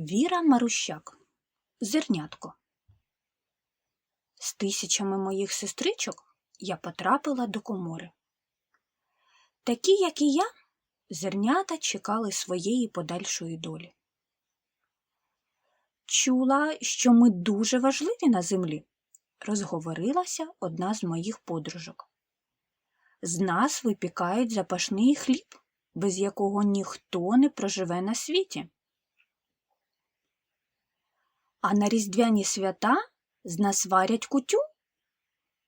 Віра Марущак. Зернятко. З тисячами моїх сестричок я потрапила до комори. Такі, як і я, зернята чекали своєї подальшої долі. Чула, що ми дуже важливі на землі, розговорилася одна з моїх подружок. З нас випікають запашний хліб, без якого ніхто не проживе на світі. А на різдвяні свята з нас варять кутю?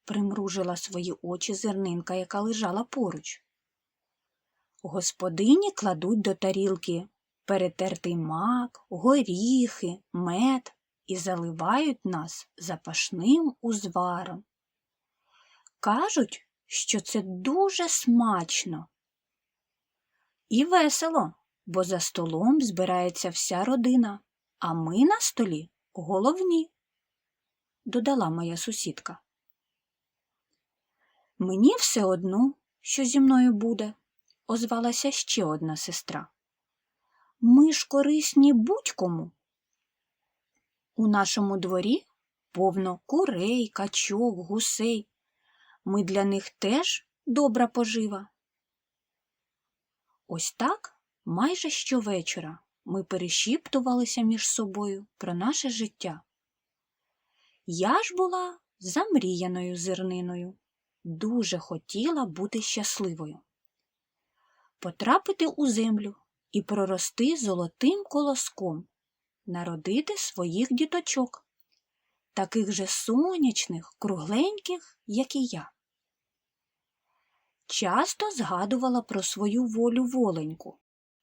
примружила свої очі зернинка, яка лежала поруч. Господині кладуть до тарілки перетертий мак, горіхи, мед і заливають нас запашним узваром. Кажуть, що це дуже смачно. І весело, бо за столом збирається вся родина, а ми на столі головні, додала моя сусідка. Мені все одно, що зі мною буде, озвалася ще одна сестра. Ми ж корисні будь-кому. У нашому дворі повно курей, качок, гусей. Ми для них теж добра пожива. Ось так майже щовечора ми перешіптувалися між собою про наше життя. Я ж була замріяною зерниною, дуже хотіла бути щасливою, потрапити у землю і прорости золотим колоском, народити своїх діточок, таких же сонячних, кругленьких, як і я. Часто згадувала про свою волю воленьку,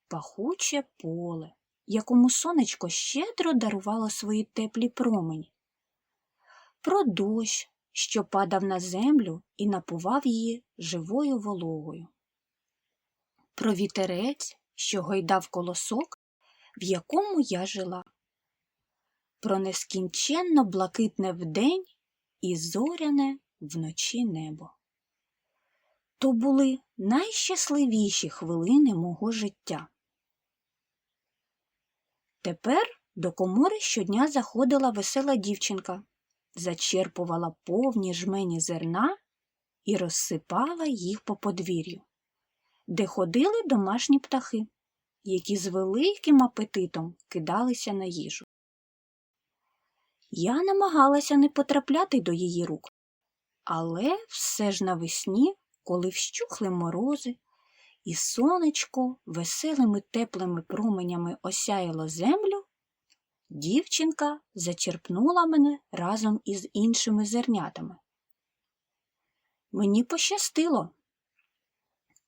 пахуче поле, якому сонечко щедро дарувало свої теплі промені, про дощ, що падав на землю і напував її живою вологою, про вітерець, що гойдав колосок, в якому я жила, про нескінченно блакитне вдень і зоряне вночі небо. То були найщасливіші хвилини мого життя. Тепер до комори щодня заходила весела дівчинка, зачерпувала повні жмені зерна і розсипала їх по подвір'ю, де ходили домашні птахи, які з великим апетитом кидалися на їжу. Я намагалася не потрапляти до її рук, але все ж навесні, коли вщухли морози, і сонечко веселими теплими променями осяяло землю, дівчинка зачерпнула мене разом із іншими зернятами. Мені пощастило.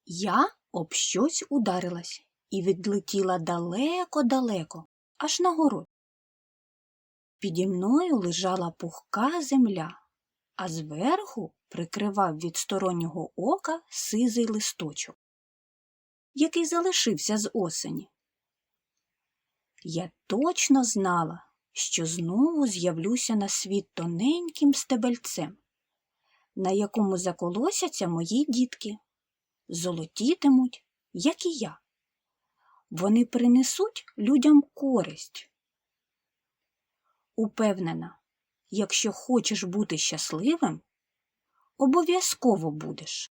Я об щось ударилась і відлетіла далеко-далеко, аж на город. Піді мною лежала пухка земля, а зверху прикривав від стороннього ока сизий листочок, який залишився з осені. Я точно знала, що знову з'явлюся на світ тоненьким стебельцем, на якому заколосяться мої дітки, золотітимуть, як і я. Вони принесуть людям користь. Упевнена, якщо хочеш бути щасливим, обов'язково будеш.